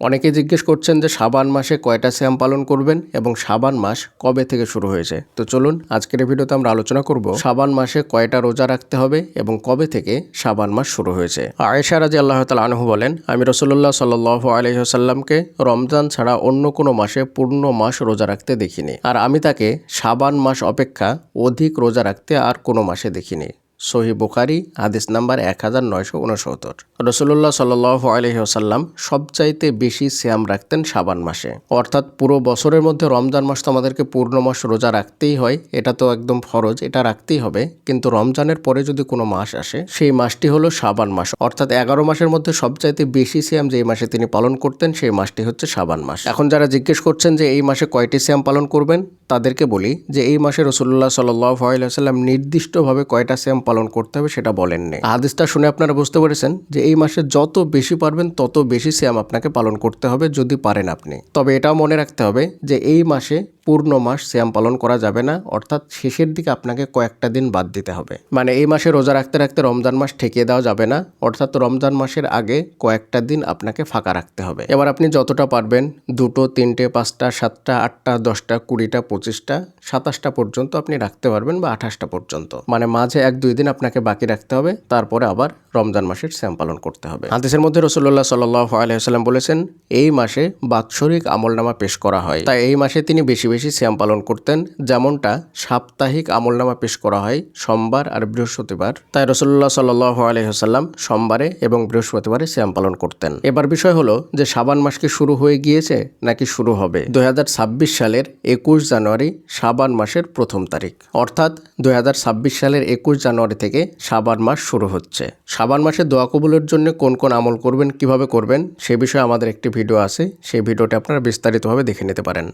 অনেকে জিজ্ঞেস করছেন যে সাবান মাসে কয়টা শ্যাম পালন করবেন এবং সাবান মাস কবে থেকে শুরু হয়েছে। তো চলুন, আজকের ভিডিওতে আমরা আলোচনা করব সাবান মাসে কয়টা রোজা রাখতে হবে এবং কবে থেকে সাবান মাস শুরু হয়েছে। আয়েশা রাজি আল্লাহ তালা আনহু বলেন, আমি রসুল্লাহ সাল্লাহ আলহিহাসাল্লামকে রমজান ছাড়া অন্য কোনো মাসে পূর্ণ মাস রোজা রাখতে দেখিনি। আর আমি তাকে সাবান মাস অপেক্ষা অধিক রোজা রাখতে আর কোনো মাসে দেখিনি। সহি বুখারি, হাদিস নাম্বার এক হাজার নয়শো উনসত্তর। রসুল্লাহ সাল আলহি আসাল্লাম সবচাইতে বেশি শ্যাম রাখতেন সাবান মাসে। অর্থাৎ পুরো বছরের মধ্যে রমজান মাস তো আমাদেরকে পূর্ণ মাস রোজা রাখতেই হয়, এটা তো একদম ফরজ, এটা রাখতেই হবে। কিন্তু রমজানের পরে যদি কোনো মাস আসে, সেই মাসটি হলো সাবান মাস। অর্থাৎ এগারো মাসের মধ্যে সবচাইতে বেশি শ্যাম যে মাসে তিনি পালন করতেন, সেই মাসটি হচ্ছে সাবান মাস। এখন যারা জিজ্ঞেস করছেন যে এই মাসে কয়টি শ্যাম পালন করবেন, তাদেরকে বলি যে এই মাসে রসুল্লাহ সাল্লাহ সাল্লাম নির্দিষ্টভাবে কয়টা শ্যাম পালন করতে হবে সেটা বলেননি। আদেশটা শুনে আপনারা বুঝতে পেরেছেন যে এই মাসে যত বেশি পারবেন, তত বেশি শ্যাম আপনাকে পালন করতে হবে যদি পারেন আপনি। তবে এটাও মনে রাখতে হবে যে এই মাসে পূর্ণ মাস শ্যাম পালন করা যাবে না, অর্থাৎ শেষের দিকে আপনাকে কয়েকটা দিন বাদ দিতে হবে। মানে এই মাসে রোজা রাখতে রাখতে রমজান মাস ঠেকিয়ে দেওয়া যাবে না, অর্থাৎ রমজান মাসের আগে কয়েকটা দিন আপনাকে ফাঁকা রাখতে হবে। এবার আপনি যতটা পারবেন, দুটো, তিনটে, পাঁচটা, সাতটা, আটটা, দশটা, কুড়িটা, পঁচিশটা, সাতাশটা পর্যন্ত আপনি রাখতে পারবেন বা আঠাশটা পর্যন্ত। মানে মাঝে এক, দুই দিন আপনাকে বাকি রাখতে হবে, তারপরে আবার রমজান মাসের শ্যাম পালন করতে হবে। হাদিসের মধ্যে রসুল্লাহ সাল্লাহ আলহিহাল্লাম বলেছেন, এই মাসে বাৎসরিক আমলনামা পেশ করা হয়। তাই এই মাসে তিনি বেশি বেশি শ্যাম পালন করতেন, যেমনটা সাপ্তাহিক আমলনামা পেশ করা হয় সোমবার আর বৃহস্পতিবার। তাই রসুল্লাহ সাল্লাহ আলহিহাল্লাম সোমবারে এবং বৃহস্পতিবারে শ্যাম পালন করতেন। এবার বিষয় হলো যে সাবান মাস কি শুরু হয়ে গিয়েছে নাকি শুরু হবে? দু হাজার ছাব্বিশ সালের একুশ জানুয়ারি সাবান মাসের প্রথম তারিখ। অর্থাৎ দুই হাজার ছাব্বিশ সালের একুশ জানুয়ারি থেকে সাবান মাস শুরু হচ্ছে। সাবান মাসে দোয়া কবুলের জন্য কোন কোন আমল করবেন, কীভাবে করবেন, সে বিষয়ে আমাদের একটি ভিডিও আছে। সেই ভিডিওটি আপনারা বিস্তারিতভাবে দেখে নিতে পারেন।